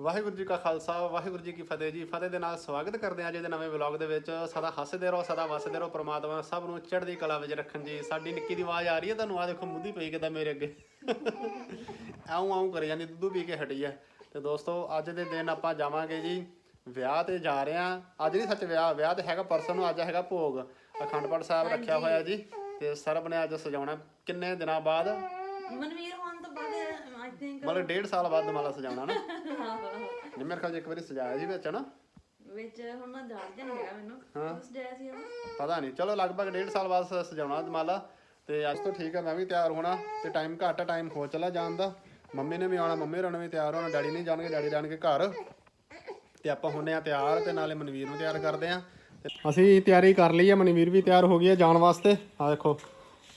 ਵਾਹਿਗੁਰੂ ਜੀ ਕਾ ਖਾਲਸਾ, ਵਾਹਿਗੁਰੂ ਜੀ ਕੀ ਫਤਿਹ ਜੀ। ਫਤਿਹ ਦੇ ਨਾਲ ਸਵਾਗਤ ਕਰਦੇ ਹਾਂ ਅੱਜ ਦੇ ਨਵੇਂ ਵਲੌਗ ਦੇ ਵਿੱਚ। ਸਦਾ ਹੱਸਦੇ ਰਹੋ, ਸਦਾ ਵਸਦੇ ਰਹੋ ਪ੍ਰਮਾਤਮਾ ਸਭ ਨੂੰ ਚੜ੍ਹਦੀ ਕਲਾ ਵਿੱਚ ਰੱਖਣ ਜੀ। ਸਾਡੀ ਨਿੱਕੀ ਦੀ ਆਵਾਜ਼ ਆ ਰਹੀ ਹੈ ਤੁਹਾਨੂੰ। ਆ ਦੇਖੋ, ਮੁੱਦੀ ਪਈ ਕਿਦਾਂ ਮੇਰੇ ਅੱਗੇ। ਆਉਂ ਆਉਂ ਕਰੀ ਜਾਂਦੀ, ਦੁੱਧ ਪੀ ਕੇ ਹਟੀ ਹੈ। ਤੇ ਦੋਸਤੋ, ਅੱਜ ਦੇ ਦਿਨ ਆਪਾਂ ਜਾਵਾਂਗੇ ਜੀ ਵਿਆਹ ਤੇ ਜਾ ਰਹੇ ਅੱਜ ਨਹੀਂ ਸੱਚ ਵਿਆਹ ਵਿਆਹ ਤੇ ਹੈਗਾ ਪਰਸੋਂ ਨੂੰ ਅੱਜ ਹੈਗਾ ਭੋਗ। ਅਖੰਡ ਪਾਠ ਸਾਹਿਬ ਰੱਖਿਆ ਹੋਇਆ ਜੀ ਤੇ ਸਰਬ ਨੇ ਅੱਜ ਸਜਾਉਣਾ। ਕਿੰਨੇ ਦਿਨਾਂ ਬਾਅਦ? ਮਨਵੀਰ ਹੋਣ ਤੋਂ ਬਾਅਦ ਆਈ ਥਿੰਕ ਮਤਲਬ ਡੇਢ ਸਾਲ ਬਾਅਦ ਦੁਬਾਰਾ ਸਜਾਉਣਾ ਨਾ। ਜਿਵੇਂ ਮੇਰੇ ਖਿਆਲ 'ਚ ਇੱਕ ਵਾਰੀ ਸਜਾਇਆ ਸੀ ਵਿੱਚ ਨਾ। ਵਿੱਚ ਹੁਣ ਨਾ ਦੱਸ ਦਿਨ ਹੈਗਾ ਮੈਨੂੰ। ਉਸ ਡੇ ਸੀ ਉਹ? ਪਤਾ ਨਹੀਂ। ਚਲੋ ਲਗਭਗ ਡੇਢ ਸਾਲ ਬਾਅਦ ਸ- ਸਜਾਉਣਾ ਦਮਾਲਾ ਤੇ ਅੱਜ ਤੋਂ ਠੀਕ ਹੈ ਮੈਂ ਵੀ ਤਿਆਰ ਹੋਣਾ। ਤੇ ਟਾਈਮ ਘੱਟ ਟਾਈਮ ਹੋ ਚਲਾ ਜਾਣ ਦਾ। ਮੰਮੀ ਨੇ ਵੀ ਆਉਣਾ ਮੰਮੀ ਹੋਰਾਂ ਨੇ ਵੀ ਤਿਆਰ ਹੋਣਾ। ਡੈਡੀ ਨਹੀਂ ਜਾਣਗੇ ਡੈਡੀ ਜਾਣਗੇ ਘਰ। ਤੇ ਆਪਾਂ ਹੁੰਨੇ ਆ ਤਿਆਰ ਤੇ ਨਾਲੇ ਮਨਵੀਰ ਨੂੰ ਤਿਆਰ ਕਰਦੇ ਆ। ਅਸੀਂ ਤਿਆਰੀ ਕਰ ਲਈ ਹੈ ਮਨਵੀਰ ਵੀ ਤਿਆਰ ਹੋ ਗਈ ਹੈ ਜਾਣ ਵਾਸਤੇ। ਆ ਦੇਖੋ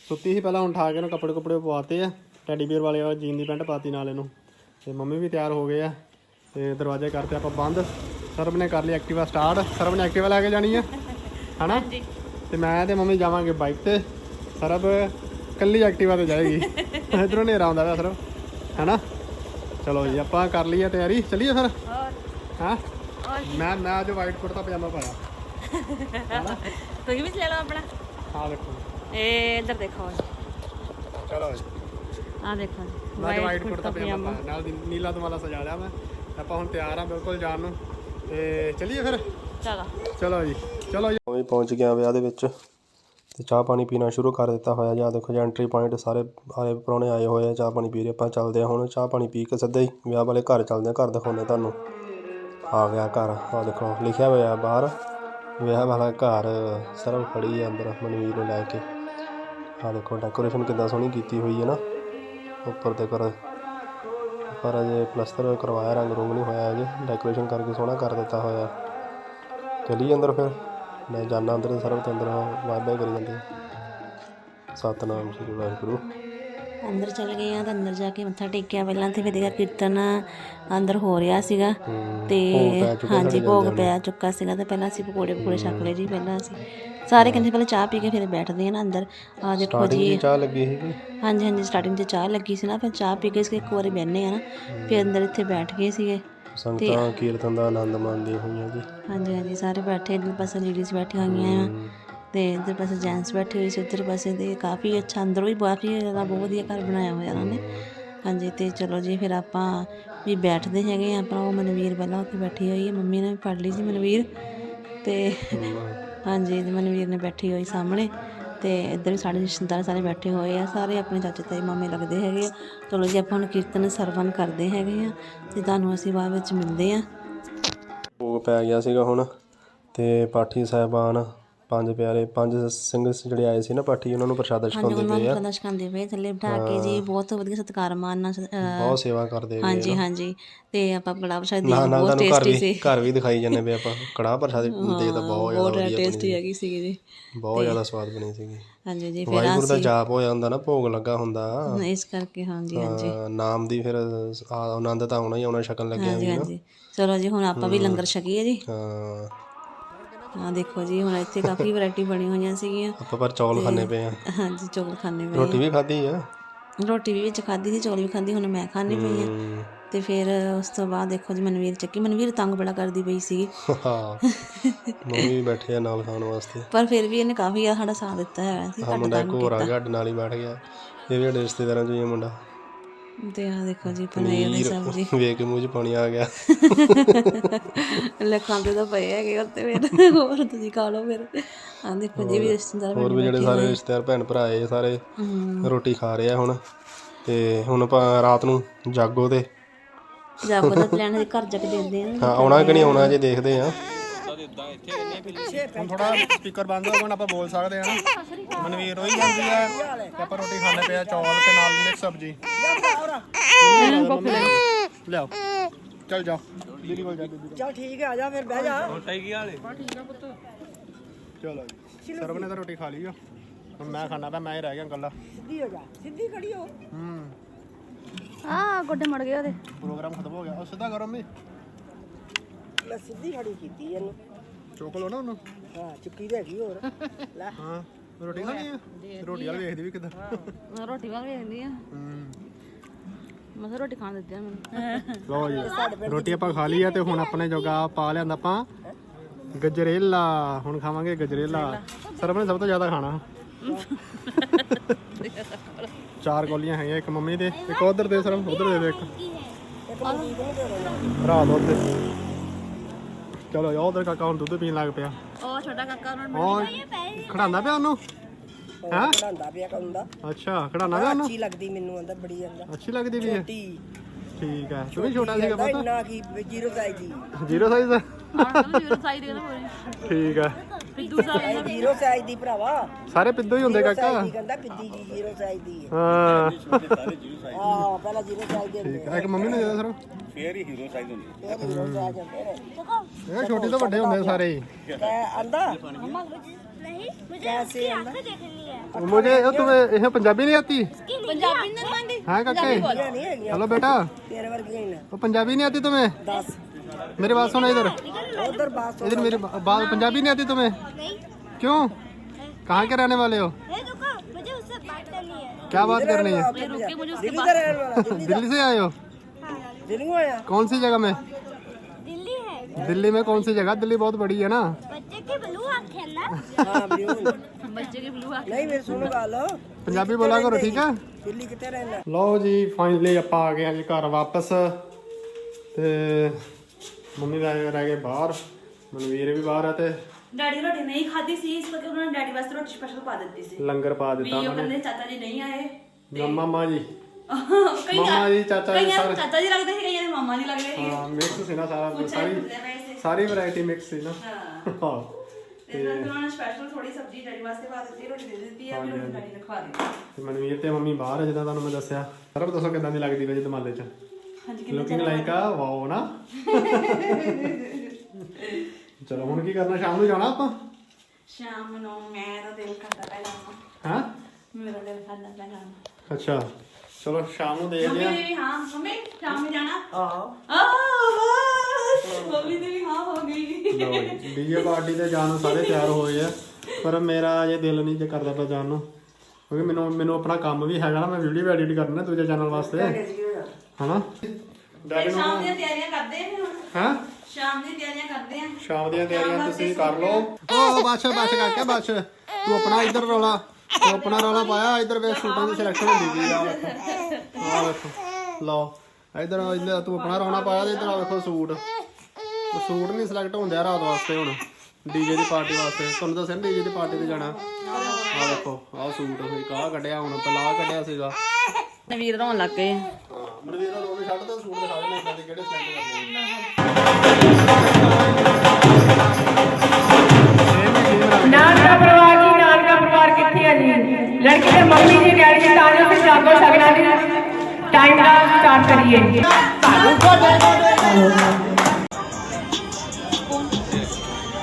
ਸੁੱਤੀ ਸੀ ਪਹਿਲਾਂ ਹੁਣ ਉਠਾ ਕੇ ਇਹਨੂੰ ਕੱਪੜੇ ਕੁਪੜੇ ਪਵਾਤੇ ਆ। ਟੈਡੀ ਬੀਅਰ ਵਾਲੇ ਆ ਜੀਨ ਦੀ ਪੈਂਟ ਪਾਤੀ ਨਾਲ ਇਹਨੂੰ। ਤੇ ਮੰਮੀ ਵੀ ਤਿਆਰ ਹੋ ਗਏ ਆ। ਤੇ ਦਰਵਾਜ਼ੇ ਕਰਤੇ ਆਪਾਂ ਬੰਦ। ਸਰਬ ਨੇ ਕਰ ਲਈ ਐਕਟਿਵਾ ਸਟਾਰਟ। ਸਰਬ ਨੇ ਐਕਟਿਵਾ ਲੈ ਕੇ ਜਾਣੀ ਆ। ਹਨਾ? ਤੇ ਮੈਂ ਤੇ ਮੰਮੀ ਜਾਵਾਂਗੇ ਬਾਈਕ ਤੇ। ਸਰਬ ਕੱਲੀ ਐਕਟਿਵਾ ਤੇ ਜਾਏਗੀ। ਇਧਰੋਂ ਹਨੇਰਾ ਆਉਂਦਾ ਵਾ ਸਰਬ ਹਨਾ? ਚਲੋ ਜੀ ਆਪਾਂ ਕਰ ਲਈ ਆ ਤਿਆਰੀ। ਚੱਲੀਏ ਫਿਰ? ਹੋਰ? ਹਾਂ? ਮੈਂ ਮੈਂ ਅੱਜ ਵਾਈਟ ਕੁੜਤਾ ਪਜਾਮਾ ਪਾਇਆ। ਤੁਸੀਂ ਵੀ ਲੈ ਲਓ ਆਪਣਾ। ਆ ਦੇਖੋ। ਇਹ ਇੱਧਰ ਦੇਖੋ ਚਲੋ ਜੀ। ਆ ਦੇਖੋ ਮੈਂ ਅੱਜ ਵਾਈਟ ਕੁੜਤਾ ਪਜਾਮਾ ਪਾਇਆ। ਨਾਲ ਦੀ ਨੀਲਾ ਦੁਮਾਲਾ ਸਜਾ ਲਿਆ ਮੈਂ। ਆਪਾਂ ਹੁਣ ਤਿਆਰ ਆ ਬਿਲਕੁਲ ਜਾਣ ਨੂੰ। ਤੇ ਚੱਲੀਏ ਫਿਰ? ਚਲੋ। ਚਲੋ ਜੀ। ਚਲੋ ਜੀ। ਵੀ ਪਹੁੰਚ ਗਿਆ ਵਿਆਹ ਦੇ ਵਿੱਚ। ਤੇ ਚਾਹ ਪਾਣੀ ਪੀਣਾ ਸ਼ੁਰੂ ਕਰ ਦਿੱਤਾ ਹੋਇਆ ਜੀ ਆ ਦੇਖੋ ਜੀ ਐਂਟਰੀ ਪੁਆਇੰਟ ਸਾਰੇ ਆਏ ਪਰੌਣੇ ਆਏ ਹੋਏ ਆ ਚਾਹ ਪਾਣੀ ਪੀ ਰਹੇ। ਆਪਾਂ ਚੱਲਦੇ ਆ ਹੁਣ। ਚਾਹ ਪਾਣੀ ਪੀ ਕੇ ਸਿੱਧਾ ਹੀ ਵਿਆਹ ਵਾਲੇ ਘਰ ਚੱਲਦੇ ਆ ਘਰ ਦਿਖਾਉਂਦੇ ਤੁਹਾਨੂੰ। ਆ ਗਿਆ ਘਰ। ਆ ਦੇਖੋ, ਲਿਖਿਆ ਹੋਇਆ ਬਾਹਰ। ਵਿਆਹ ਵਾਲਾ ਘਰ ਸਰਵ ਖੜੀ ਹੈ ਅੰਦਰ ਮਨਵੀਰ ਨੂੰ ਲੈ ਕੇ। ਆ ਦੇਖੋ ਡੈਕੋਰੇਸ਼ਨ ਕਿੰਨਾ ਸੋਹਣੀ ਕੀਤੀ ਹੋਈ ਹੈ ਨਾ। ਉੱਪਰ ਤੇ ਕਰ ਪਰ ਅਜੇ ਪਲਸਤਰ ਕਰਵਾਇਆ, ਰੰਗ ਰੁੰਗ ਨਹੀਂ ਹੋਇਆ ਅਜੇ। ਡੈਕੋਰੇਸ਼ਨ ਕਰਕੇ ਸੋਹਣਾ ਕਰ ਦਿੱਤਾ ਹੋਇਆ। ਚਲੀ ਅੰਦਰ ਫਿਰ। ਮੈਂ ਜਾਣਾ ਅੰਦਰ ਸਰਵ ਸਰਬ ਤੇ ਅੰਦਰ ਵਾਹ ਕਰੀ ਜਾਂਦੇ। ਸਤਨਾਮ ਸ੍ਰੀ ਵਾਹਿਗੁਰੂ। ਅੰਦਰ ਚਲ ਗਏ ਆ ਤਾਂ ਅੰਦਰ ਜਾ ਕੇ ਮੱਥਾ ਟੇਕਿਆ। ਪਹਿਲਾਂ ਤੇ ਫਿਰ ਕੀਰਤਨ ਅੰਦਰ ਹੋ ਰਿਹਾ ਸੀਗਾ ਤੇ ਹਾਂਜੀ ਭੋਗ ਪੈ ਚੁੱਕਾ ਸੀਗਾ ਤੇ ਪਹਿਲਾਂ ਅਸੀਂ ਪਕੌੜੇ ਪਕੌੜੇ ਛਕ ਲਏ ਜੀ ਪਹਿਲਾਂ ਅਸੀਂ। ਸਾਰੇ ਕਹਿੰਦੇ ਪਹਿਲਾਂ ਚਾਹ ਪੀ ਕੇ ਫਿਰ ਬੈਠਦੇ ਆ ਨਾ ਅੰਦਰ। ਆ ਦੇਖੋ ਜੀ। ਚਾਹ ਲੱਗੀ ਸੀਗੀ? ਹਾਂਜੀ ਹਾਂਜੀ ਸਟਾਰਟਿੰਗ 'ਚ ਚਾਹ ਲੱਗੀ ਸੀ ਨਾ ਫਿਰ ਚਾਹ ਪੀ ਕੇ ਇੱਕ ਵਾਰੀ ਬਹਿਨੇ ਆ ਨਾ ਫਿਰ ਅੰਦਰ ਇੱਥੇ ਬੈਠ ਗਏ ਸੀਗੇ। ਸੰਗਤਾਂ ਕੀਰਤਨ ਦਾ ਆਨੰਦ ਮਾਣਦੀਆਂ ਹੋਈਆਂ ਜੀ। ਹਾਂਜੀ ਹਾਂਜੀ ਸਾਰੇ ਬੈਠੇ ਇੱਧਰ ਪਾਸੇ ਲੇਡੀਜ਼ ਬੈਠੀਆਂ ਹੋਈਆਂ ਆ। ਤੇ ਇੱਧਰ ਪਾਸੇ ਜੈਂਟਸ ਬੈਠੇ ਹੋਏ ਸੀ, ਉੱਧਰ ਪਾਸੇ ਤੇ ਕਾਫੀ ਅੱਛਾ, ਅੰਦਰੋਂ ਵੀ ਕਾਫੀ ਜ਼ਿਆਦਾ ਬਹੁਤ ਵਧੀਆ ਘਰ ਬਣਾਇਆ ਹੋਇਆ ਉਹਨਾਂ ਨੇ। ਹਾਂਜੀ, ਤੇ ਚਲੋ ਜੀ, ਫਿਰ ਆਪਾਂ ਵੀ ਬੈਠਦੇ ਹੈਗੇ ਆ ਆਪਣਾ ਉਹ ਮਨਵੀਰ ਪਹਿਲਾਂ ਉੱਥੇ ਬੈਠੀ ਹੋਈ ਹੈ, ਮੰਮੀ ਨੇ ਵੀ ਫੜ ਲਈ ਸੀ ਮਨਵੀਰ। ਤੇ ਹਾਂਜੀ, ਤੇ ਮਨਵੀਰ ਨੇ ਬੈਠੀ ਹੋਈ ਸਾਹਮਣੇ, ਤੇ ਇੱਧਰ ਵੀ ਸਾਡੇ ਰਿਸ਼ਤੇਦਾਰ ਸਾਰੇ ਬੈਠੇ ਹੋਏ ਆ, ਸਾਰੇ ਆਪਣੇ ਚਾਚੇ ਤਾਏ ਮਾਮੇ ਲੱਗਦੇ ਹੈਗੇ ਆ। ਚਲੋ ਜੀ, ਆਪਾਂ ਹੁਣ ਕੀਰਤਨ ਸਰਵਨ ਕਰਦੇ ਹੈਗੇ ਆ ਤੇ ਤੁਹਾਨੂੰ ਅਸੀਂ ਬਾਅਦ ਵਿੱਚ ਮਿਲਦੇ ਆ ਭੋਗ ਪੈ ਗਿਆ ਸੀਗਾ ਹੁਣ, ਤੇ ਪਾਠੀ ਸਾਹਿਬਾਨ ਪੰਜ ਪਿਆਰੇ ਪੰਜ ਸਿੰਘ ਜਿਹੜੇ ਆਏ ਸੀ ਨਾ ਪਾਠੀ ਉਹਨਾਂ ਨੂੰ ਪ੍ਰਸ਼ਾਦ ਹਾਂਜੀ ਛਕਾਉਂਦੇ ਉਹਨਾਂ ਪਏ ਨੂੰ ਆ। ਖਾਣਾ ਛਕਾਉਂਦੇ ਪਏ ਥੱਲੇ ਬਿਠਾ ਕੇ ਜੀ ਬਹੁਤ ਵਧੀਆ ਸਤਿਕਾਰ ਮਾਨ ਨਾਲ ਬਹੁਤ ਸੇਵਾ ਕਰਦੇ ਪਏ ਹਾਂਜੀ ਹਾਂਜੀ ਤੇ ਆਪਾਂ ਕੜਾਹ ਪ੍ਰਸ਼ਾਦ ਦੀ ਬਹੁਤ ਟੇਸਟੀ ਸੀ। ਘਰ ਵੀ ਦਿਖਾਈ ਜਾਂਦੇ ਪਏ ਆਪਾਂ। ਕੜਾਹ ਪ੍ਰਸ਼ਾਦ ਦੇ ਤਾਂ ਬਹੁਤ ਜ਼ਿਆਦਾ ਬਹੁਤ ਵਧੀਆ ਟੇਸਟੀ ਹੈਗੀ ਸੀਗੀ ਜੀ। ਬਹੁਤ ਜ਼ਿਆਦਾ ਸਵਾਦ ਬਣੀ ਸੀਗੀ। ਹਾਂਜੀ ਜੀ ਫਿਰ ਵਾਹਿਗੁਰੂ ਦਾ ਜਾਪ ਹੋਇਆ ਹੁੰਦਾ ਨਾ ਭੋਗ ਲੱਗਾ ਹੁੰਦਾ। ਇਸ ਕਰਕੇ ਹਾਂਜੀ ਹਾਂਜੀ। ਨਾਮ ਦੀ ਫਿਰ ਆਨੰਦ ਤਾਂ ਆਉਣਾ ਹੀ ਆਉਣਾ ਛਕਣ ਲੱਗਿਆ ਹਾਂਜੀ ਹਾਂਜੀ। ਚਲੋ ਜੀ ਹੁਣ ਆਪਾਂ ਵੀ ਲੰਗਰ ਛਕੀਏ ਜੀ। ਹਾਂ। ਹਾਂ ਦੇਖੋ ਜੀ ਹੁਣ ਇੱਥੇ ਕਾਫੀ ਵੈਰਾਈਟੀ ਬਣੀ ਹੋਈਆਂ ਸੀਗੀਆਂ। ਆਪਾਂ ਪਰ ਚੌਲ ਖਾਣੇ ਪਏ ਆ। ਹਾਂਜੀ ਚੌਲ ਖਾਣੇ ਪਏ ਰੋਟੀ ਵੀ ਖਾਧੀ ਆ? ਰੋਟੀ ਵੀ ਵਿੱਚ ਖਾਧੀ ਸੀ ਚੌਲ ਵੀ ਖਾਧੀ ਹੁਣ ਮੈਂ ਖਾਣੇ ਪਈ ਆ। ਤੇ ਫਿਰ ਉਸ ਤੋਂ ਬਾਅਦ ਦੇਖੋ ਜੀ ਮਨਵੀਰ ਚੱਕੀ। ਮਨਵੀਰ ਤੰਗ ਬੜਾ ਕਰਦੀ ਪਈ ਸੀਗੀ। ਹਾਂ। ਮੰਮੀ ਵੀ ਬੈਠੇ ਆ ਨਾਲ ਖਾਣ ਵਾਸਤੇ। ਪਰ ਫਿਰ ਵੀ ਇਹਨੇ ਕਾਫੀ ਆ ਸਾਡਾ ਸਾਥ ਦਿੱਤਾ ਹੈ ਸੀ ਆ ਮੁੰਡਾ ਇੱਕ ਹੋਰ ਆ ਗਿਆ ਸਾਡੇ ਨਾਲ ਹੀ ਬੈਠ ਗਿਆ। ਇਹ ਵੀ ਸਾਡੇ ਰਿਸ਼ਤੇਦਾਰਾਂ ਚੋਂ ਹੀ ਆ ਮੁੰਡਾ। ਤੇ ਆ ਦੇਖੋ ਜੀ ਪਨੀਰ ਦੀ ਸਬਜ਼ੀ। ਵੇਖ ਕੇ ਮੂੰਹ 'ਚ ਪਾਣੀ ਆ ਗਿਆ। ਲੈ ਖਾਂਦੇ ਤਾਂ ਪਏ ਹੈਗੇ ਉੱਤੇ ਫਿਰ। ਹੋਰ ਤੁਸੀਂ ਖਾ ਲਓ ਫਿਰ। ਆ ਦੇਖੋ ਜੀ ਵੀ ਰਿਸ਼ਤੇਦਾਰ ਹੋਰ ਵੀ ਜਿਹੜੇ ਸਾਰੇ ਰਿਸ਼ਤੇਦਾਰ ਭੈਣ ਭਰਾ ਆਏ ਸਾਰੇ ਰੋਟੀ ਖਾ ਰਹੇ ਆ ਹੁਣ। ਤੇ ਹੁਣ ਆਪਾਂ ਰਾਤ ਨੂੰ ਜਾਗੋ ਤੇ। ਜਾਗੋ ਦਾ ਪਲਾਨ ਘਰ ਜਾ ਕੇ ਦੇਖਦੇ ਆ ਹਾਂ ਆਉਣਾ ਕਿ ਨਹੀਂ ਆਉਣਾ ਜੇ ਦੇਖਦੇ ਆ ਹੁਣ ਥੋੜਾ ਸਪੀਕਰ ਬੰਦ ਹੋ ਗਿਆ ਆਪਾਂ ਬੋਲ ਸਕਦੇ ਆ ਨਾ। ਮਨਵੀਰ ਰੋਈ ਜਾਂਦੀ ਆ ਤੇ ਆਪਾਂ ਰੋਟੀ ਖਾਣੇ ਪਿਆ ਚੌਲ ਤੇ ਨਾਲ ਮਿਕਸ ਸਬਜੀ। ਲਿਆਓ। ਚੱਲ ਜਾ ਦੀਦੀ ਕੋਲ ਜਾ ਦੀਦੀ ਚਲ ਠੀਕ ਹੈ ਆ ਜਾ ਫਿਰ ਬਹਿ ਜਾ। ਚਲੋ ਜੀ। ਸਰਵ ਨੇ ਤਾਂ ਰੋਟੀ ਖਾ ਲਈ ਆ। ਹੁਣ ਮੈਂ ਖਾਣਾ ਪਿਆ ਮੈਂ ਹੀ ਰਹਿ ਗਿਆ ਇਕੱਲਾ। ਸਿੱਧੀ ਹੋ ਜਾ। ਸਿੱਧੀ ਖੜੀ ਹੋ। ਹੂੰ। ਆ ਗੋਡੇ ਮੜ ਗਏ ਉਹਦੇ। ਪ੍ਰੋਗਰਾਮ ਖਤਮ ਹੋ ਗਿਆ। ਉਹ ਸਿੱਧਾ ਕਰੋ ਮੀ ਮੈਂ ਸਿੱਧੀ ਖੜੀ ਕੀਤੀ ਇਹਨੂੰ। ਚੁੱਕ ਲਓ ਨਾ ਉਹਨੂੰ। ਹਾਂ ਚਿੱਕੀ ਤੇ ਹੈਗੀ ਹੋਰ। ਲੈ। ਹਾਂ ਰੋਟੀ ਖਾਣੀ ਆ? ਰੋਟੀ ਵਾਲ ਵੇਖਦੀ ਵੀ ਕਿਦਾਂ। ਮੈਂ ਰੋਟੀ ਵਾਂਗ ਵੇਖਦੀ ਆ। ਮੈਂ ਰੋਟੀ ਖਾਣ ਦਿੱਤੀ ਆ ਮੈਨੂੰ। ਲਓ ਜੀ ਰੋਟੀ ਆਪਾਂ ਖਾ ਲਈ ਆ ਤੇ ਹੁਣ ਆਪਣੇ ਜੋਗਾ ਪਾ ਲਿਆਂਦਾ ਆਪਾਂ ਗਜਰੇਲਾ। ਹੁਣ ਖਾਵਾਂਗੇ ਗਜਰੇਲਾ। ਸਰਬ ਨੇ ਸਭ ਤੋਂ ਜ਼ਿਆਦਾ ਖਾਣਾ। ਚਾਰ ਗੋਲੀਆਂ ਹੈਗੀਆਂ ਇੱਕ ਮੰਮੀ ਦੇ ਇੱਕ ਉਧਰ ਦੇ ਸਰਬ ਉਧਰ ਦੇ ਦੇ ਇੱਕ। ਭਰਾ ਦੋ। ਤੇ ਚਲੋ ਯਾ ਉਧਰ ਕਾਕਾ ਹੁਣ ਦੁੱਧ ਪੀਣ ਲੱਗ ਪਿਆ। ਉਹ ਛੋਟਾ ਕਾਕਾ ਉਹਨਾਂ ਨੂੰ ਉਹ ਖੜਾਉਂਦਾ ਪਿਆ ਉਹਨੂੰ? ਹੈਂ? ਬਣਾਉਂਦਾ ਪਿਆ ਕਹਿੰਦਾ ਅੱਛਾ ਖੜਾਉਣਾ ਪਿਆ ਉਹਨੂੰ? ਅੱਛੀ ਲੱਗਦੀ ਮੈਨੂੰ ਅੰਦਰ ਬੜੀ ਅੰਦਰ ਅੱਛੀ ਲੱਗਦੀ ਵੀ ਹੈ। ਠੀਕ ਹੈ ਤੂੰ ਵੀ ਛੋਟਾ ਸੀਗਾ ਕਹਿੰਦਾ ਪਤਾ? ਇੰਨਾ ਕੀ ਜ਼ੀਰੋ ਸਾਈਜ਼ ਦੀ। ਜ਼ੀਰੋ ਸਾਈਜ਼ ਦਾ? ਆਹ ਜੀਰੋ ਸਾਈਜ਼ ਦੇ ਨਾ ਪੂਰੇ ਠੀਕ ਹੈ। ਪਿੱਦੂ ਸਾਹਿਬ ਇਹ ਜ਼ੀਰੋ ਸਾਈਜ਼ ਦੀ ਭਰਾਵਾ ਸਾਰੇ ਪਿੱਦੋ ਹੀ ਹੁੰਦੇ ਜ਼ੀਰੋ ਕਾਕਾ ਸਾਈਜ਼ ਦੀ ਕਹਿੰਦਾ ਕਿੱਦੀ ਜੀ ਜ਼ੀਰੋ ਸਾਈਜ਼ ਦੀ ਹੈ ਹਾਂ ਹਾਂ ਪਹਿਲਾਂ ਜ਼ੀਰੋ ਸਾਈਜ਼ ਦੇ ਹੁੰਦੇ ਠੀਕ ਹੈ ਇੱਕ ਮੰਮੀ ਨੂੰ ਦੇ ਦੇ ਸਰ ਫਿਰ ਹੀਰੋ ਸਾਈਜ਼ ਹੁੰਦੇ ਨੇ ਇਹ ਛੋਟੇ ਤੋਂ ਵੱਡੇ ਹੁੰਦੇ ਸਾਰੇ ਹੀ ਕਹਿ ਆਂਦਾ नहीं मुझे कैसे उसकी अंदर? आंखें देखनी है मुझे ये तुम्हें यह पंजाबी नहीं आती ਪੰਜਾਬੀ ਨਹੀਂ ਆਂਦੀ हाँ काके ਇਹ ਨਹੀਂ ਹੈਗੀਆਂ हेलो बेटा ਤੇਰੇ ਵਰਗੀਆਂ ਹੀ ਨੇ वो पंजाबी नहीं आती तुम्हें ਦੱਸ मेरी बात सुनो इधर ਉਧਰ ਬਾਤ इधर मेरी बा- बात पंजाबी नहीं आती तुम्हें नहीं क्यों कहाँ के रहने वाले हो ए रुको मुझे उससे बात करनी है क्या बात करनी है रुक के मुझे उसके ਦਿੱਲੀ ਦਾ ਰਹਿਣ ਵਾਲਾ ਦਿੱਲੀ दिल्ली से आए हो ਦਿੱਲੀ ਆਇਆ कौन सी जगह में दिल्ली है दिल्ली में कौन सी जगह दिल्ली बहुत बड़ी है ना बच्चे की ब्लू आँख है ना ਹਾਂ ਬਿਲਕੁਲ ਬੱਚੇ ਦੀ ਬਲੂ ਆ ਨਹੀਂ ਮੇਰੇ ਸੁਣੋ ਗੱਲ पंजाबी बोला करो ठीक है ਦਿੱਲੀ ਕਿੱਥੇ ਰਹਿਣਾ ਲਓ ਜੀ ਫਾਈਨਲੀ ਆਪਾਂ ਆ ਗਏ ਹਾਂ ਜੀ ਘਰ ਵਾਪਸ ਤੇ ਮੰਮੀ ਰਹਿ ਰਹਿ ਗਏ ਬਾਹਰ ਮਨਵੀਰ ਵੀ ਬਾਹਰ ਆ ਤੇ ਡੈਡੀ ਰੋਟੀ ਨਹੀਂ ਖਾਧੀ ਸੀ ਇਸ ਕਰਕੇ ਉਹਨਾਂ ਨੇ ਡੈਡੀ ਵਾਸਤੇ ਰੋਟੀ ਸਪੈਸ਼ਲ ਪਾ ਦਿੱਤੀ ਸੀ। ਲੰਗਰ ਪਾ ਵੀ ਦਿੱਤਾ ਉਹ ਉਹਨਾਂ ਕਹਿੰਦੇ ਚਾਚਾ ਜੀ ਨਹੀਂ ਆਏ। ਨੇ ਮਾਮਾ ਜੀ। ਕਈ ਮਾਮਾ ਜੀ ਚਾਚਾ ਜੀ ਸਾਰੇ ਨੂੰ ਚਾਚਾ ਜੀ ਲੱਗਦੇ ਸੀ ਕਈਆਂ ਨੂੰ ਮਾਮਾ ਜੀ ਲੱਗਦੇ ਸੀ। ਹਾਂ ਮਿਕਸ ਸੀ ਨਾ ਸਾਰਾ ਪੁੱਛਿਆ ਸਾਰੀ ਸਾਰੀ ਵੈਰਾਈਟੀ ਮਿਕਸ ਸੀ ਨਾ। ਹਾਂ। ਹਾਂ। ਤੇ ਫਿਰ ਉਹਨਾਂ ਨੇ ਸਪੈਸ਼ਲ ਥੋੜੀ ਸਬਜ਼ੀ ਡੈਡੀ ਵਾਸਤੇ ਪਾ ਦਿੱਤੀ ਰੋਟੀ ਦੇ ਦਿੱਤੀ ਆ ਵੀ ਰੋਟੀ ਡੈਡੀ ਨੇ ਖਵਾ ਦਿੱਤੀ। ਤੇ ਮਨਵੀਰ ਤੇ ਮੰਮੀ ਬਾਹਰ ਆ ਜਿੱਦਾਂ ਤੁਹਾਨੂੰ ਮੈਂ ਦੱਸਿਆ। ਸਰਬ ਦੱਸੋ ਕਿਦਾਂ ਦੀ ਲੱਗਦੀ ਵਜੇ ਦਮਾਲੇ ਚ? ਹਾਂਜੀ ਲੁਕਿੰਗ ਲਾਈਕ ਆ ਵਾਓ ਨਾ। ਚਲੋ ਹੁਣ ਕੀ ਕਰਨਾ? ਸ਼ਾਮ ਨੂੰ ਜਾਣਾ ਆਪਾਂ? ਸ਼ਾਮ ਨੂੰ ਮੈਂ ਤਾਂ ਦਿਲ ਕਰਦਾ ਪੈ ਜਾਵਾਂ ਹਾਂ? ਮੇਰਾ ਦਿਲ ਕਰਦਾ ਪੈ ਜਾਵਾਂ ਅੱਛਾ ਚਲੋ ਸ਼ਾਮ ਨੂੰ ਦੇਖਦੇ ਮੰਮੀ ਆ ਵੀ ਹਾਂ ਮੰਮੀ ਸ਼ਾਮ ਨੂੰ ਜਾਣਾ? ਆਹੋ। ਆਹ ਮੰਮੀ ਦੀ ਵੀ ਹਾਂ ਹੋ ਗਈ। ਲਓ ਜੀ ਡੀਜੇ ਪਾਰਟੀ ਤੇ ਜਾਣ ਨੂੰ ਸਾਰੇ ਤਿਆਰ ਹੋਏ ਆ। ਪਰ ਮੇਰਾ ਅਜੇ ਦਿਲ ਨਹੀਂ ਜੇ ਕਰਦਾ ਪਿਆ ਜਾਣ ਨੂੰ। ਕਿਉਂਕਿ ਮੈਨੂੰ ਮੈਨੂੰ ਆਪਣਾ ਕੰਮ ਵੀ ਹੈਗਾ ਨਾ ਮੈਂ ਵੀਡੀਓ ਐਡਿਟ ਕਰਨਾ ਦੂਜੇ ਚੈਨਲ ਵਾਸਤੇ। ਹਨਾ? ਤੇ ਸ਼ਾਮ ਦੀਆਂ ਤਿਆਰੀਆਂ ਕਰਦੇ ਆ ਫਿਰ ਹੁਣ? ਹਾਂ? ਸ਼ਾਮ ਦੀ ਤਿਆਰੀਆਂ ਕਰਦੇ ਆ। ਸ਼ਾਮ ਦੀਆਂ ਤਿਆਰੀਆਂ ਤੁਸੀਂ ਕਰ ਲਓ। ਓ ਬਸ ਬਸ ਕਾਕੇ ਬਸ। ਤੂੰ ਆਪਣਾ ਇੱਧਰ ਰੌਲਾ ਤੂੰ ਆਪਣਾ ਰੌਲਾ ਪਾਇਆ ਇੱਧਰ ਵੇ ਸੂਟਾਂ ਦੀ ਸਿਲੈਕਸ਼ਨ ਹੁੰਦੀ ਗਈ ਆ। ਵੇਖੋ ਆ ਵੇਖੋ ਲਓ ਇੱਧਰ ਇੱਧਰ ਤੂੰ ਆਪਣਾ ਰੌਣਾ ਪਾਇਆ ਤੇ ਇੱਧਰ ਆ ਵੇਖੋ ਸੂਟ। ਉਹ ਸੂਟ ਨਹੀਂ ਸਿਲੈਕਟ ਹੁੰਦੇ ਆ ਰਾਤ ਵਾਸਤੇ ਹੁਣ ਡੀਜੇ ਦੀ ਪਾਰਟੀ ਵਾਸਤੇ। ਤੁਹਾਨੂੰ ਦੱਸਿਆ ਡੀਜੇ ਦੀ ਪਾਰਟੀ ਤੇ ਜਾਣਾ। ਆ ਵੇਖੋ ਆਹ ਸੂਟ ਇੱਕ ਆਹ ਕੱਢਿਆ ਹੁਣ ਪਹਿਲਾਂ ਆਹ ਕੱਢਿਆ ਸੀਗਾ। ਨਵੀਰ ਰੋਣ ਲੱਗ ਗਏ। ਹਾਂ ਮਨਵੀਰ ਨੂੰ ਵੀ ਛੱਡ ਦੋ ਸੂਟ ਦਿਖਾ ਦੇਣੇ ਇਦਾਂ ਦੇ ਕਿਹੜੇ ਸਿਲੈਕਟ ਕਰਨੇ ਨਾਨਕਾ ਪਰਿਵਾਰ ਜੀ ਨਾਨਕਾ ਪਰਿਵਾਰ ਕਿੱਥੇ ਹੈ ਜੀ? ਲੜਕੀ ਦੇ ਮੰਮੀ ਜੀ ਡੈਡੀ ਜੀ ਤਾਂ ਜੋ ਫਿਰ ਜਾਗੋ ਸਕਣਾ ਜੀ ਟਾਈਮ ਦਾ ਸਟਾਰਟ ਕਰੀਏ।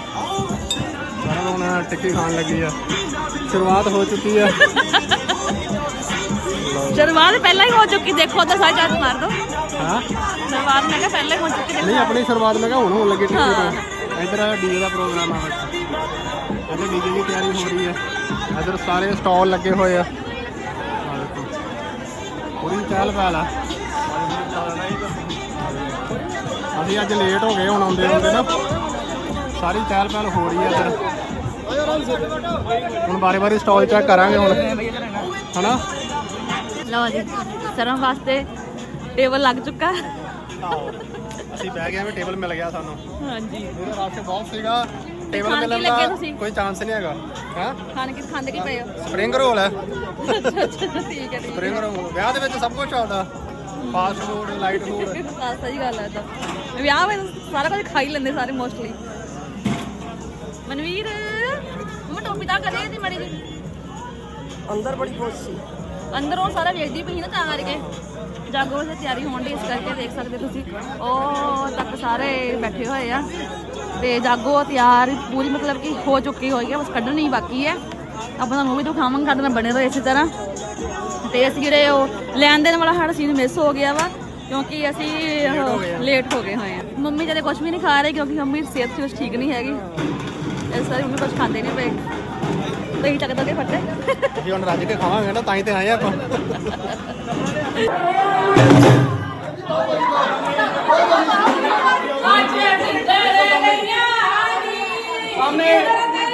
ਸਾਰਾ ਹੁਣ ਟਿੱਕੀ ਖਾਣ ਲੱਗੀ ਆ। ਸ਼ੁਰੂਆਤ ਹੋ ਚੁੱਕੀ ਆ। ਸ਼ੁਰੂਆਤ ਪਹਿਲਾਂ ਹੀ ਹੋ ਚੁੱਕੀ ਦੇਖੋ ਤਾਂ ਸਾਰਾ ਚਾਰ ਮਾਰ ਦੋ। ਹਾਂ। ਸ਼ੁਰੂਆਤ ਮੈਂ ਕਿਹਾ ਪਹਿਲਾਂ ਹੀ ਹੋ ਚੁੱਕੀ ਨਹੀਂ ਆਪਣੀ ਸ਼ੁਰੂਆਤ ਮੈਂ ਕਿਹਾ ਹੁਣ ਹੋਣ ਲੱਗੀ ਟਿੱਕੀ ਤੋਂ ਇੱਧਰ ਡੀਜੇ ਦਾ ਪ੍ਰੋਗਰਾਮ ਆ ਇੱਧਰ ਡੀਜੇ ਦੀ ਤਿਆਰੀ ਹੋ ਰਹੀ ਹੈ। ਇੱਧਰ ਸਾਰੇ ਸਟਾਲ ਲੱਗੇ ਹੋਏ ਆ। ਦੇਖੋ। ਪੂਰੀ ਚਾਲ ਪਾਲ ਆ। ਅਸੀਂ ਅੱਜ ਲੇਟ ਹੋ ਗਏ ਹੁਣ ਆਉਂਦੇ ਆਉਂਦੇ ਨਾ। ਸਾਰੀ ਚਾਲ ਪਾਲ ਹੋ ਰਹੀ ਹੈ ਇੱਧਰ। ਹੁਣ ਬਾਰੀ ਬਾਰੀ ਸਟਾਲ ਚੈੱਕ ਕਰਾਂਗੇ ਹੁਣ। ਹਨਾ? ਲਓ ਜੀ ਸਰਮ ਵਾਸਤੇ ਟੇਬਲ ਲੱਗ ਚੁੱਕਾ। ਅਸੀਂ ਬਹਿ ਗਏ ਵੀ ਟੇਬਲ ਮਿਲ ਗਿਆ ਸਾਨੂੰ। ਹਾਂਜੀ। ਮੇਰਾ ਰਸ਼ ਬਹੁਤ ਸੀਗਾ। ਟੇਬਲ ਖਾਣ ਕੀ ਮਿਲਣ ਲੱਗੇ ਦਾ ਤੁਸੀਂ? ਕੋਈ ਚਾਂਸ ਨਹੀਂ ਹੈਗਾ। ਹਾਂ? ਖਾਣ ਕੀ ਖਾਂਦੇ ਕੀ ਪਏ ਹੋ? ਸਪਰਿੰਗ ਰੋਲ ਹੈ। ਅੱਛਾ ਅੱਛਾ ਠੀਕ ਹੈ ਠੀਕ ਸਪਰਿੰਗ ਰੋਲ ਵਿਆਹ ਦੇ ਵਿੱਚ ਸਭ ਕੁਝ ਚੱਲਦਾ ਫਾਸਟ ਫੂਡ ਲਾਈਟ ਫੂਡ ਹੈ ਸਹੀ ਗੱਲ ਹੈ ਤਾਂ। ਵਿਆਹ ਵਿੱਚ ਸਾਰਾ ਕੁਝ ਖਾ ਹੀ ਲੈਂਦੇ ਸਾਰੇ ਮੋਸਟਲੀ ਮਨਵੀਰ ਮੈਂ ਟੋਪੀ ਤਾਂ ਕਰੇ ਦੀ ਮੜੀ ਜੀ ਅੰਦਰ ਬੜੀ ਖੁਸ਼ ਸੀ। ਅੰਦਰੋਂ ਸਾਰਾ ਵੇਖਦੀ ਪਈ ਨਾ ਤਾਂ ਕਰਕੇ। ਜਾਗੋ ਦੀ ਤਿਆਰੀ ਹੋਣ ਦੀ ਇਸ ਕਰਕੇ ਦੇਖ ਸਕਦੇ ਤੁਸੀਂ। ਉਹ ਤੱਕ ਸਾਰੇ ਬੈਠੇ ਹੋਏ ਆ। ਤੇ ਜਾਗੋ ਤਿਆਰ ਪੂਰੀ ਮਤਲਬ ਕਿ ਹੋ ਚੁੱਕੀ ਹੋਈ ਹੈ ਬਸ ਕੱਢਣੀ ਬਾਕੀ ਹੈ ਆਪਾਂ ਤੁਹਾਨੂੰ ਵੀ ਦਿਖਾਵਾਂਗੇ, ਸਾਡੇ ਨਾਲ ਬਣੇ ਰਹੋ ਇਸੇ ਤਰ੍ਹਾਂ। ਤੇ ਅਸੀਂ ਜਿਹੜੇ ਉਹ ਲੈਣ ਦੇਣ ਵਾਲਾ ਸਾਡਾ ਸੀਨ ਮਿਸ ਹੋ ਗਿਆ ਵਾ, ਕਿਉਂਕਿ ਅਸੀਂ ਲੇਟ ਹੋ ਗਏ ਹੋਏ ਆ। ਮੰਮੀ ਜਦੇ ਕੁਝ ਵੀ ਨਹੀਂ ਖਾ ਰਹੇ, ਕਿਉਂਕਿ ਮੰਮੀ ਦੀ ਸਿਹਤ ਕੁਛ ਠੀਕ ਨਹੀਂ ਹੈਗੀ। ਇਸ ਵਾਰੀ ਮੰਮੀ ਕੁਝ ਖਾਂਦੇ ਨਹੀਂ ਪਏ। ਦਹੀਂ ਚੱਕ ਦੋਗੇ ਫੱਟੇ ਜੇ ਹੁਣ ਰੱਜ ਕੇ ਖਾਵਾਂਗੇ ਨਾ ਤਾਂ ਹੀ ਤੇ ਆਏ ਆਪਾਂ। ਪੈਦਾ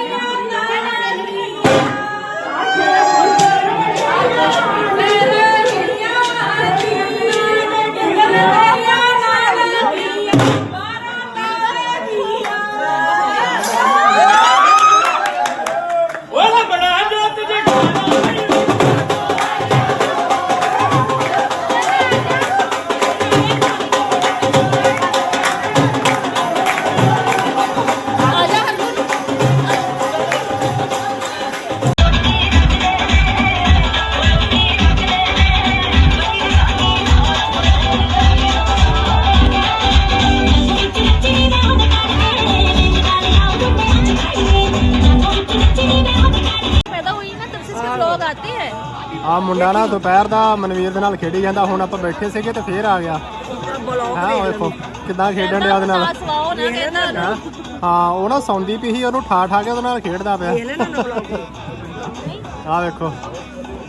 ਦੁਪਹਿਰ ਦਾ ਮਨਵੀਰ ਦੇ ਨਾਲ ਖੇਡੀ ਜਾਂਦਾ ਹੁਣ ਆਪਾਂ ਬੈਠੇ ਸੀਗੇ ਤੇ ਫੇਰ ਆ ਗਿਆ ਹਾਂ ਉਹ ਦੇਖੋ ਕਿਦਾਂ ਖੇਡਣ ਡਿਆ ਉਹਦੇ ਨਾਲ ਸਵਾਓ ਨਾ ਕਹਿੰਦਾ ਹੈਂ? ਹਾਂ ਉਹ ਨਾ ਸੌਂਦੀ ਪਈ ਸੀ ਉਹਨੂੰ ਠਾ ਠਾ ਕੇ ਉਹਦੇ ਨਾਲ ਖੇਡਦਾ ਪਿਆ ਆ ਵੇਖੋ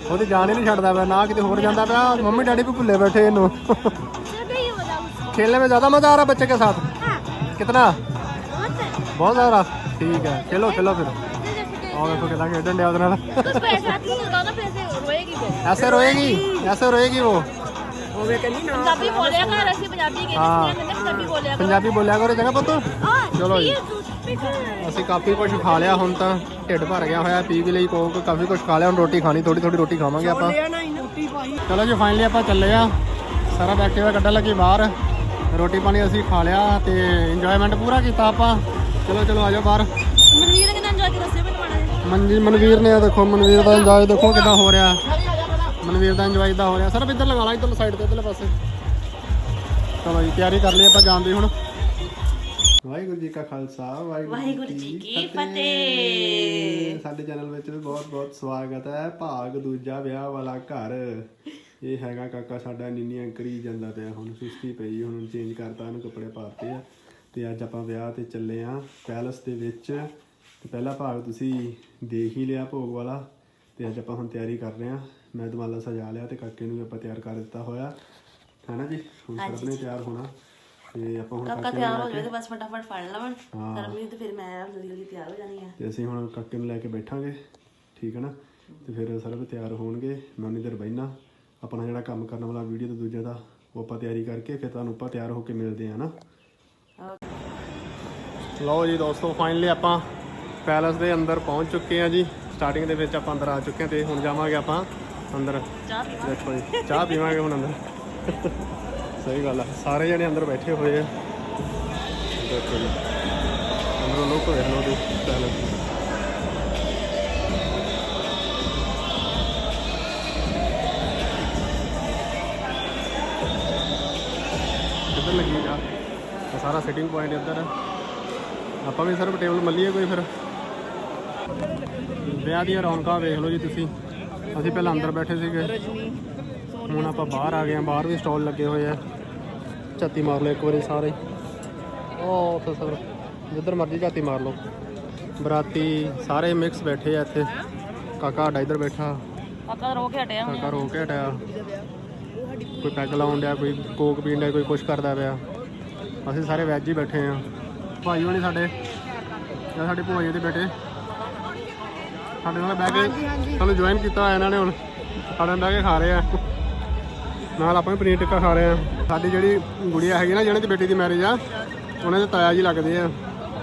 ਉਹਦੀ ਜਾਨ ਹੀ ਨਹੀਂ ਛੱਡਦਾ ਪਿਆ ਨਾ ਕਿਤੇ ਹੋਰ ਜਾਂਦਾ ਪਿਆ ਮੰਮੀ ਡੈਡੀ ਵੀ ਭੁੱਲੇ ਬੈਠੇ ਇਹਨੂੰ चलो ये बताओ खेलने में ज्यादा मजा आ रहा है बच्चे के साथ कितना बहुत है बहुत ज्यादा ठीक है खेलो खेलो फिर और देखो कितना खेलन डे ਉਹਦੇ ਨਾਲ कुछ पैसे आती नहीं होता ना पैसे रोएगी वो ऐसे रोएगी ऐसे रोएगी वो ਹੋਵੇ ਕਹਿੰਦੀ ਨਾ ਪੰਜਾਬੀ ਬੋਲਿਆ ਕਰ ਅਸੀਂ ਪੰਜਾਬੀ ਕਹਿੰਦੇ ਹਾਂ। ਸੀ ਕਹਿੰਦੇ ਪੰਜਾਬੀ ਬੋਲਿਆ ਕਰ ਪੰਜਾਬੀ ਬੋਲਿਆ ਕਰੋ ਚੰਗਾ ਪੁੱਤ और चलो जी। ये दूसरे का ਅਸੀਂ ਕਾਫੀ ਕੁਝ ਖਾ ਲਿਆ ਹੁਣ ਤਾਂ ਢਿੱਡ ਭਰ ਗਿਆ ਹੋਇਆ ਪੀ ਵੀ ਲਈ ਕੋਕ ਕਾਫੀ ਕੁਝ ਖਾ ਲਿਆ ਹੁਣ ਰੋਟੀ ਖਾਣੀ ਥੋੜੀ ਥੋੜੀ ਰੋਟੀ ਖਾਵਾਂਗੇ ਆਪਾਂ ਲਿਆ ਨਾ ਇਹਨੂੰ ਰੋਟੀ ਪਾਈ ਚਲੋ ਜੀ ਫਾਈਨਲੀ ਆਪਾਂ ਚੱਲੇ ਆ ਸਾਰਾ ਐਕਟਿਵਾ ਕੱਢਣ ਲੱਗੇ ਬਾਹਰ ਰੋਟੀ ਪਾਣੀ ਅਸੀਂ ਖਾ ਲਿਆ ਤੇ ਇੰਜੋਇਮੈਂਟ ਪੂਰਾ ਕੀਤਾ ਆਪਾਂ ਚਲੋ ਚਲੋ ਆਜੋ ਬਾਹਰ ਮਨਵੀਰ ਕਹਿੰਦਾ ਇੰਜੋਏ ਕੇ ਦੱਸਿਓ ਮੈਨੂੰ ਮਾੜਾ ਜਿਹਾ ਮਨਜੀ ਮਨਵੀਰ ਨੇ ਆਹ ਦੇਖੋ ਮਨਵੀਰ ਦਾ ਇੰਜੋਏ ਦੇਖੋ ਕਿਦਾਂ ਹੋ ਰਿਹਾ ਮਨਵੀਰ ਦਾ ਇੰਜੋਏ ਇਦਾਂ ਹੋ ਰਿਹਾ। ਸਰ ਇੱਧਰ ਲਗਾ ਲਾ ਇੱਧਰ ਸਾਈਡ ਤੇ ਇੱਧਰਲੇ ਪਾਸੇ। ਚਲੋ ਜੀ ਤਿਆਰੀ ਕਰ ਲਈ ਆਪਾਂ ਜਾਣ ਦੀ ਹੁਣ। ਵਾਹਿਗੁਰੂ ਜੀ ਕਾ ਖਾਲਸਾ ਵਾਹਿਗੁਰੂ ਜੀ ਕੀ ਫਤਿਹ। ਸਾਡੇ ਚੈਨਲ ਵਿੱਚ ਵੀ ਬਹੁਤ ਬਹੁਤ ਸਵਾਗਤ ਹੈ। ਭਾਗ ਦੂਜਾ ਵਿਆਹ ਵਾਲਾ ਘਰ। ਇਹ ਹੈਗਾ ਕਾਕਾ ਸਾਡਾ ਨੀਨੀਆਂ ਕਰੀ ਜਾਂਦਾ ਪਿਆ ਹੁਣ। ਸੁਸਤੀ ਪਈ ਹੁਣ ਚੇਂਜ ਕਰਤਾ ਇਹਨੂੰ ਕੱਪੜੇ ਪਾਤੇ ਆ। ਤੇ ਅੱਜ ਆਪਾਂ ਵਿਆਹ ਤੇ ਚੱਲੇ ਆ ਪੈਲਸ ਦੇ ਵਿੱਚ। ਤੇ ਪਹਿਲਾ ਭਾਗ ਤੁਸੀਂ ਦੇਖ ਹੀ ਲਿਆ ਭੋਗ ਵਾਲਾ। ਤੇ ਅੱਜ ਆਪਾਂ ਹੁਣ ਤਿਆਰੀ ਕਰ ਰਹੇ ਆ ਮੈਂ ਦਮਾਲਾ ਸਜਾ ਲਿਆ ਤੇ ਕਾਕੇ ਨੂੰ ਵੀ ਆਪਾਂ ਤਿਆਰ ਕਰ ਦਿੱਤਾ ਹੋਇਆ। ਹੈਨਾ ਜੀ? ਹੁਣ ਸਭ ਨੇ ਤਿਆਰ ਹੋਣਾ। ਤੇ ਆਪਾਂ ਹੁਣ ਕਾਕਾ ਨੂੰ ਤਿਆਰ ਹੋ ਜਾਵੇ ਤੇ ਬਸ ਫਟਾਫਟ ਫੜ ਲਵਣ। ਹਾਂ। ਕਰਮੀ ਤੇ ਫਿਰ ਮੈਂ ਜਲਦੀ ਜਲਦੀ ਤਿਆਰ ਹੋ ਜਾਣੀ ਆ। ਤੇ ਅਸੀਂ ਹੁਣ ਕਾਕੇ ਨੂੰ ਲੈ ਕੇ ਬੈਠਾਂਗੇ। ਠੀਕ ਹੈ ਨਾ? ਤੇ ਫਿਰ ਸਰਬ ਤਿਆਰ ਹੋਣਗੇ। ਮੈਂ ਉਨੀ ਦੇਰ ਬਹਿਣਾ ਆਪਣਾ ਜਿਹੜਾ ਕੰਮ ਕਰਨ ਵਾਲਾ ਵੀਡੀਓ ਤੇ ਦੂਜੇ ਦਾ ਉਹ ਆਪਾਂ ਤਿਆਰੀ ਕਰਕੇ ਫਿਰ ਤੁਹਾਨੂੰ ਆਪਾਂ ਤਿਆਰ ਹੋ ਕੇ ਮਿਲਦੇ ਆ ਨਾ। ਲਓ ਜੀ ਦੋਸਤੋ ਫਾਈਨਲੀ ਆਪਾਂ ਪੈਲਸ ਦੇ ਅੰਦਰ ਪਹੁੰਚ ਚੁੱਕੇ ਆ ਜੀ। ਸਟਾਰਟਿੰਗ ਦੇ ਵਿੱਚ ਆਪਾਂ ਅੰਦਰ ਆ ਚੁੱਕੇ ਆ ਤੇ ਹੁਣ ਜਾਵਾਂਗੇ ਆਪਾਂ ਅੰਦਰ। ਦੇਖੋ ਜੀ ਚਾਹ ਪੀਵਾਂਗੇ ਹੁਣ ਅੰਦਰ। ਸਹੀ ਗੱਲ ਆ। ਸਾਰੇ ਜਣੇ ਅੰਦਰ ਬੈਠੇ ਹੋਏ ਆ। ਦੇਖੋ ਜੀ। ਅੰਦਰੋਂ ਲੋਕ ਹੋਏ ਲੋ ਦੀ ਪੈਲਸ ਕਿੱਧਰ ਲੱਗੀ ਜਾ? ਸਾਰਾ ਸਿਟਿੰਗ ਪੁਆਇੰਟ ਇੱਧਰ। ਹੈ ਆਪਾਂ ਵੀ ਸਿਰਫ ਟੇਬਲ ਮੱਲੀਏ ਕੋਈ ਫਿਰ। ਵਿਆਹ ਦੀਆਂ ਰੌਣਕਾਂ ਵੇਖ ਲਓ ਜੀ ਤੁਸੀਂ। ਅਸੀਂ ਪਹਿਲਾਂ ਅੰਦਰ ਬੈਠੇ ਸੀਗੇ। ਹੁਣ ਆਪਾਂ ਬਾਹਰ ਆ ਗਏ ਆ ਬਾਹਰ ਵੀ ਸਟਾਲ ਲੱਗੇ ਹੋਏ ਆ। ਝਾਤੀ ਮਾਰ ਲਓ ਇੱਕ ਵਾਰੀ ਸਾਰੇ। ਉਹ ਉੱਥੇ ਸਰ ਜਿੱਧਰ ਮਰਜ਼ੀ ਝਾਤੀ ਮਾਰ ਲਓ। ਬਰਾਤੀ ਸਾਰੇ ਮਿਕਸ ਬੈਠੇ ਆ ਇੱਥੇ। ਕਾਕਾ ਸਾਡਾ ਇੱਧਰ ਬੈਠਾ। ਕਾਕਾ ਰੋ ਕੇ ਹਟਿਆ ਕਾਕਾ ਰੋ ਕੇ ਹਟਿਆ। ਕੋਈ ਪੈਗ ਲਾਉਣ ਡਿਆ ਕੋਈ ਕੋਕ ਪੀਣ ਡਿਆ ਕੋਈ ਕੁਛ ਕਰਦਾ ਪਿਆ। ਅਸੀਂ ਸਾਰੇ ਵੈਜ ਹੀ ਬੈਠੇ ਆ। ਭਾਈ ਹੋਣੀ ਸਾਡੇ। ਜਾਂ ਸਾਡੇ ਭੂਆ ਜੀ ਦੇ ਬੇਟੇ। ਸਾਡੇ ਨਾਲ ਬਹਿ ਕੇ ਸਾਨੂੰ ਜੁਆਇਨ ਕੀਤਾ ਹੋਇਆ ਇਹਨਾਂ ਨੇ ਹੁਣ। ਸਾਡੇ ਨਾਲ ਬਹਿ ਕੇ ਖਾ ਰਹੇ ਆ। ਨਾਲ ਆਪਾਂ ਵੀ ਪਨੀਰ ਟਿੱਕਾ ਖਾ ਰਹੇ ਆ। ਸਾਡੀ ਜਿਹੜੀ ਗੁੜੀਆ ਹੈਗੀ ਨਾ ਜਿਹਨਾਂ ਦੀ ਬੇਟੀ ਦੀ ਮੈਰਿਜ ਆ ਉਹਨਾਂ ਦੇ ਤਾਇਆ ਜੀ ਲੱਗਦੇ ਆ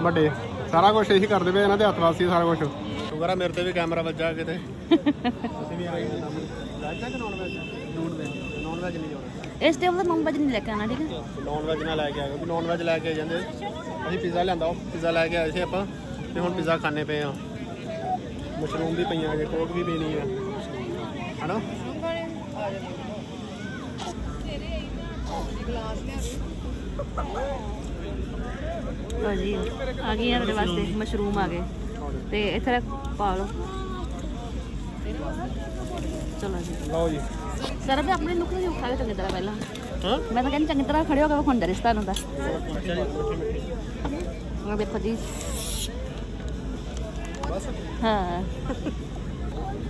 ਵੱਡੇ। ਸਾਰਾ ਕੁਝ ਇਹੀ ਕਰਦੇ ਪਏ ਇਹਨਾਂ ਦੇ ਹੱਥ ਵਾਸੀ ਸਾਰਾ ਕੁਝ ਸ਼ੁਕਰ ਆ ਮੇਰੇ ਤੇ ਵੀ ਕੈਮਰਾ ਵੱਜਾ ਕਿਤੇ। ਅਸੀਂ ਵੀ ਆਏ ਹੈ ਕਿ non veg non veg non veg ਨਹੀਂ ਜਾਣਾ। ਇਸ ਟੇਬਲ ਤੇ ਨੌਨ ਵੈਜ ਨਹੀਂ ਲੈ ਕੇ ਆਣਾ ਠੀਕ ਹੈ ਨਾਨ ਵੈਜ ਨਾ ਲੈ ਕੇ ਆਏ ਕਿਉਂਕਿ ਨਾਨ ਵੈਜ ਲੈ ਕੇ ਜਾਂਦੇ। ਅਸੀਂ ਪੀਜ਼ਾ ਲਿਆਂਦਾ ਉਹ ਪੀਜ਼ਾ ਲੈ ਕੇ ਆਏ ਸੀ ਆਪਾਂ ਤੇ ਹੁਣ ਪੀਜ਼ਾ ਖਾਣੇ ਪਏ ਆ। ਮਸ਼ਰੂਮ ਵੀ ਪਈਆਂ ਜੇ ਕੋਕ ਵੀ ਪੀਣੀ ਆ। ਹਨਾ? ਭਾਜੀ ਆ ਗਈ ਤੁਹਾਡੇ ਵਾਸਤੇ ਮਸ਼ਰੂਮ ਆ ਗਏ। ਤੇ ਇੱਥੇ ਪਾ ਲਓ। ਚਲੋ ਜੀ। ਲਓ ਜੀ। ਸਰ ਵੀ ਆਪਣੇ ਲੁੱਕ ਨੂੰ ਖਾ ਕੇ ਚੰਗੀ ਤਰ੍ਹਾਂ ਪਹਿਲਾਂ। ਹਾਂ? ਮੈਂ ਤਾਂ ਕਹਿੰਦੀ ਚੰਗੀ ਤਰ੍ਹਾਂ ਖੜੇ ਹੋ ਕੇ ਦਾ। ਆ ਦੇਖੋ ਜੀ। ਬਸ। ਹਾਂ।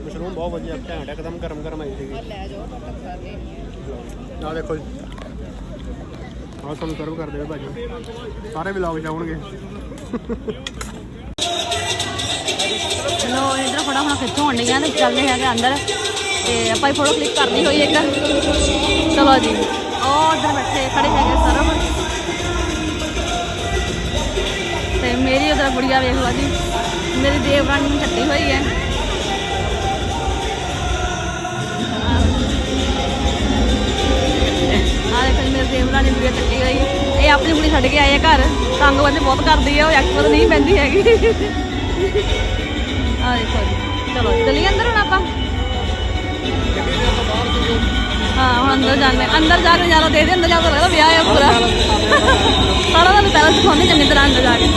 ਮਸ਼ਰੂਮ ਬਹੁਤ ਵਧੀਆ ਘੈਂਟ ਹੈ, ਇੱਕਦਮ ਗਰਮ ਗਰਮ ਆਈ ਸੀਗੀ। ਲੈ ਜਾਓ ਆ ਦੇਖੋ ਜੀ। ਆਹ ਤੁਹਾਨੂੰ ਸਰਵ ਕਰ ਦੇਵੇ ਭਾਜੀ। ਸਾਰੇ ਵਲੌਗ ਜਾਉਣਗੇ ਲੋ ਇਧਰ ਫੜਾ ਹੁਣ ਕਿੱਥੋਂ ਆਉਂਦੀਆਂ ਤੇ ਚੱਲਦੇ ਹੈਗੇ ਅੰਦਰ। ਤੇ ਆਪਾਂ ਹੀ ਫੋਟੋ ਕਲਿੱਕ ਕਰਨੀ ਹੋਈ ਇੱਕ। ਚਲੋ ਜੀ। ਉਹ ਉਧਰ ਬੈਠੇ ਖੜੇ ਹੈਗੇ ਸਰਬ ਤੇ ਮੇਰੀ ਉਧਰ ਗੁੜੀਆ ਵੇਖ ਲਓ ਜੀ। ਮੇਰੀ ਦੇਵਰਾਣੀ ਨੂੰ ਛੱਡੀ ਹੋਈ ਹੈ। ਆ ਦੇਖੋ ਮੇਰੇ ਦੇਵਰਾਣੀ ਗੁੜੀਆ ਛੱਡੀ ਹੋਈ। ਇਹ ਆਪਣੀ ਕੁੜੀ ਛੱਡ ਕੇ ਆਏ ਆ ਘਰ। ਤੰਗ ਬੰਦੇ ਬਹੁਤ ਕਰਦੀ ਹੈ ਉਹ ਐਕਟਿਵ ਨਹੀਂ ਪੈਂਦੀ ਹੈਗੀ। ਆ ਦੇਖੋ ਚਲੋ, ਚਲੀਏ ਅੰਦਰ ਹੁਣ ਆਪਾਂ। ਹਾਂ, ਹੁਣ ਅੰਦਰ ਜਾਂਦੇ ਅੰਦਰ ਜਾ ਕੇ ਨਜ਼ਾਰਾ ਦੇਖਦੇ, ਅੰਦਰ ਜਾ ਕੇ ਲੱਗਦਾ ਵਿਆਹ ਹੈ ਪੂਰਾ। ਸਾਰਾ ਤੁਹਾਨੂੰ ਪਹਿਲਾਂ ਸਿਖਾਉਂਦੇ, ਚੰਗੀ ਤਰ੍ਹਾਂ ਅੰਦਰ ਜਾ ਕੇ।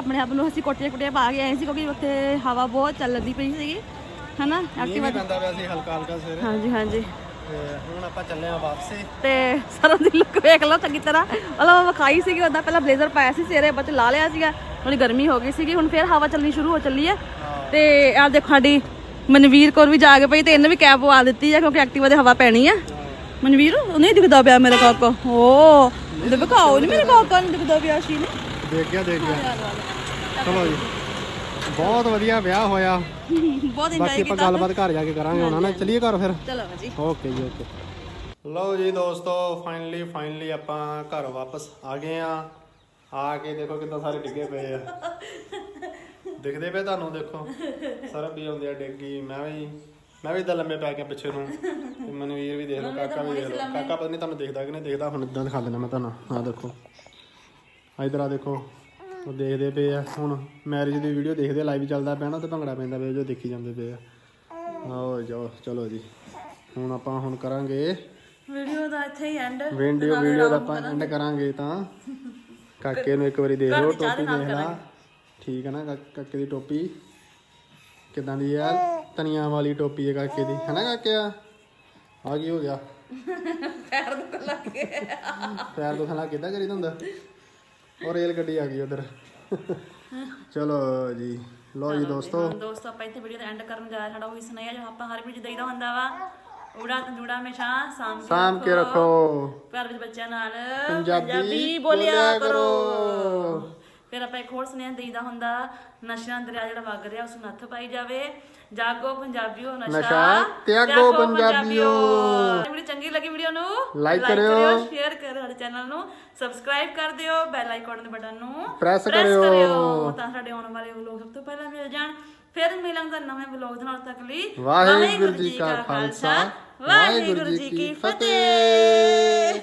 ਆਪਣੇ ਆਪ ਨੂੰ ਅਸੀਂ ਕੋਟੀਆਂ ਕੁੱਟੀਆਂ ਪਾ ਕੇ ਆਏ ਸੀ ਕਿਉਂਕਿ ਉੱਥੇ ਹਵਾ ਬਹੁਤ ਚੱਲਦੀ ਪਈ ਸੀਗੀ ਹਨਾ? ਐਕਟਿਵਾ ਵੀ ਪੈਂਦਾ ਪਿਆ ਸੀ ਹਲਕਾ ਹਲਕਾ ਸਵੇਰੇ। ਹਾਂਜੀ ਹਾਂਜੀ। ਹੁਣ ਆਪਾਂ ਚੱਲੇ ਆ ਵਾਪਸੇ। ਤੇ ਸਰੋਂ ਦੀ ਲੁੱਕ ਵੇਖ ਲਓ ਚੰਗੀ ਤਰ੍ਹਾਂ। ਮਤਲਬ ਵਿਖਾਈ ਸੀਗੀ ਉਹਦਾ ਪਹਿਲਾਂ ਬਲੇਜ਼ਰ ਪਾਇਆ ਸੀ ਸਵੇਰੇ ਬੱਚ ਲਾ ਲਿਆ ਸੀਗਾ। ਥੋੜੀ ਗਰਮੀ ਹੋ ਗਈ ਸੀਗੀ ਹੁਣ ਫੇਰ ਹਵਾ ਚੱਲਣੀ ਸ਼ੁਰੂ ਹੋ ਚੱਲੀ ਹੈ। ਤੇ ਆ ਦੇਖੋ ਸਾਡੀ ਮਨਵੀਰ ਕੌਰ ਵੀ ਜਾ ਕੇ ਪਈ ਤੇ ਇਹਨੇ ਵੀ ਕੈਪ ਪਵਾ ਦਿੱਤੀ ਹੈ ਕਿਉਂਕਿ ਐਕਟਿਵਾ ਦੇ ਹਵਾ ਪੈਣੀ ਆ। ਮਨਵੀਰ ਉਹ ਨਹੀਂ ਦਿਖਦਾ ਪਿਆ ਮੇਰਾ ਕਾਕਾ ਓ ਦੇ ਵਿਖਾਓ ਨਹੀਂ ਮੇਰੇ ਕਾਕਾ ਨੂੰ ਦਿਖਦਾ ਪਿਆ ਸੀ ਨੇ ਦੇਖ ਗਿਆ ਦੇਖ ਗਿਆ। ਚਲੋ ਜੀ। ਬਹੁਤ ਵਧੀਆ ਵਿਆਹ ਹੋਇਆ। ਬਹੁਤ ਬਾਕੀ ਇੰਜੋਏ ਆਪਾਂ ਕੀਤਾ। ਗੱਲਬਾਤ ਘਰ ਜਾ ਕੇ ਕਰਾਂਗੇ ਹੁਣ ਨਾ ਚਲੀਏ ਘਰ ਫਿਰ? ਚਲੋ ਜੀ। ਓਕੇ ਜੀ ਓਕੇ। ਲਓ ਜੀ ਦੋਸਤੋ ਫਾਈਨਲੀ ਫਾਈਨਲੀ ਆਪਾਂ ਘਰ ਵਾਪਸ ਆ ਗਏ ਆ ਆ ਕੇ ਦੇਖੋ ਕਿੰਨਾ ਸਾਰੇ ਡਿੱਗੇ ਪਏ ਆ। ਦਿਖਦੇ ਪਏ ਤੁਹਾਨੂੰ ਦੇਖੋ। ਸਰਬ ਵੀ ਆਉਂਦੀ ਆ ਡਿੱਗੀ ਮੈਂ ਵੀ ਮੈਂ ਵੀ ਇਦਾਂ ਲੰਮੇ ਪੈ ਗਿਆ ਪਿੱਛੇ ਨੂੰ। ਤੇ ਮਨਵੀਰ ਵੀ ਦੇਖ ਲਓ ਕਾਕਾ ਵੀ ਦੇਖ ਲਓ। ਕਾਕਾ ਪਤਾ ਨਹੀਂ ਤੁਹਾਨੂੰ ਦਿਖਦਾ ਕਿ ਨਹੀਂ ਦਿਖਦਾ ਹੁਣ ਇਦਾਂ ਦਿਖਾ ਦਿੰਦਾ ਮੈਂ ਤੁਹਾਨੂੰ। ਆ ਦੇਖੋ। ਇਧਰ ਆ ਦੇਖੋ ਉਹ ਦੇਖਦੇ ਪਏ ਆ। ਹੁਣ ਮੈਰਿਜ ਦੀ ਵੀਡੀਓ ਦੇਖਦੇ ਲਾਈਵ ਚੱਲਦਾ ਪਿਆ ਨਾ ਤੇ ਭੰਗੜਾ ਪੈਂਦਾ ਪਿਆ ਜੋ ਦੇਖੀ ਜਾਂਦੇ ਪਏ ਆ। ਆਓ ਜਾਓ ਚਲੋ ਜੀ। ਹੁਣ ਆਪਾਂ ਹੁਣ ਕਰਾਂਗੇ ਵੀਡੀਓ ਦਾ ਇੱਥੇ ਹੀ ਐਂਡ ਵੀਡੀਓ ਵੀਡੀਓ ਦਾ ਆਪਾਂ ਐਂਡ ਕਰਾਂਗੇ ਤਾਂ। ਕਾਕੇ ਨੂੰ ਇੱਕ ਵਾਰੀ ਦੇਖ ਲਓ ਟੋਪੀ ਦੇਖ ਲਾ। ਠੀਕ ਹੈ ਨਾ ਕਾਕੇ ਦੀ ਟੋਪੀ। ਕਿਦਾਂ ਦੀ ਯਾਰ ਤਨੀਆਂ ਵਾਲੀ ਟੋਪੀ ਹੈ ਕਾਕੇ ਦੀ। ਹੈ ਨਾ ਕਾਕੇ ਆ? ਆ ਕੀ ਹੋ ਗਿਆ? ਪੈਰ ਦੁਖਣ ਲੱਗ ਗਏ। ਪੈਰ ਦੁਖਣ ਲੱਗ ਕਿੱਦਾਂ ਕਰੀਦਾ ਹੁੰਦਾ? ਉਹ ਰੇਲ ਗੱਡੀ ਆ ਗਈ ਉਧਰ। ਚਲੋ ਜੀ ਲੋ ਜੀ ਦੋਸਤੋ। ਦੋਸਤੋ ਆਪਾਂ ਇੱਥੇ ਵੀਡੀਓ ਦਾ ਐਂਡ ਕਰਨ ਜਾ ਰਹੇ ਸਾਡਾ ਉਹੀ ਸੁਣਾਇਆ ਜੋ ਆਪਾਂ ਹਰ ਵੀਡੀਓ ਦੇਈਦਾ ਹੁੰਦਾ ਵਾ। ਉੜਾ ਜੁੜਾ ਹਮੇਸ਼ਾ ਸਾਂਭ ਕੇ ਸਾਂਭ ਕੇ ਰੱਖੋ। ਵਿੱਚ ਬੱਚਿਆਂ ਨਾਲ ਪੰਜਾਬੀ ਬੋਲਿਆ ਕਰੋ। ਫਿਰ ਆਪਾਂ ਇੱਕ ਹੋਰ ਸੁਨੇਹਾ ਦੇਈਦਾ ਹੁੰਦਾ ਨਸ਼ਿਆਂ ਦਰਿਆ ਜਿਹੜਾ ਵਗ ਰਿਹਾ ਉਸ ਨੂੰ ਨੱਥ ਪਾਈ ਜਾਵੇ। ਜਾਗੋ ਪੰਜਾਬੀਓ ਨਸ਼ਾ ਤਿਆਗੋ ਪੰਜਾਬੀਓ। ਵੀਡੀਓ ਚੰਗੀ ਲੱਗੀ ਵੀਡੀਓ ਨੂੰ Like ਕਰਿਓ। ਸ਼ੇਅਰ ਕਰਿਓ ਸਾਡੇ ਚੈਨਲ ਨੂੰ ਸਬਸਕ੍ਰਾਈਬ ਕਰ ਦਿਓ ਬੈਲ ਆਈਕਨ ਦੇ ਬਟਨ ਨੂੰ press ਕਰਿਓ। ਤਾਂ ਸਾਡੇ ਆਉਣ ਵਾਲੇ ਵਲੋਗ ਸਭ ਤੋਂ ਪਹਿਲਾਂ ਮਿਲ ਜਾਣ। ਫਿਰ ਮਿਲਾਂਗੇ ਨਵੇਂ ਵਲੋਗ ਦੇ ਨਾਲ ਤੱਕ ਲਈ। ਵਾਹਿਗੁਰੂ ਜੀ ਕਾ ਖਾਲਸਾ। ਵਾਹਿਗੁਰੂ ਜੀ ਕੀ ਫਤਿਹ।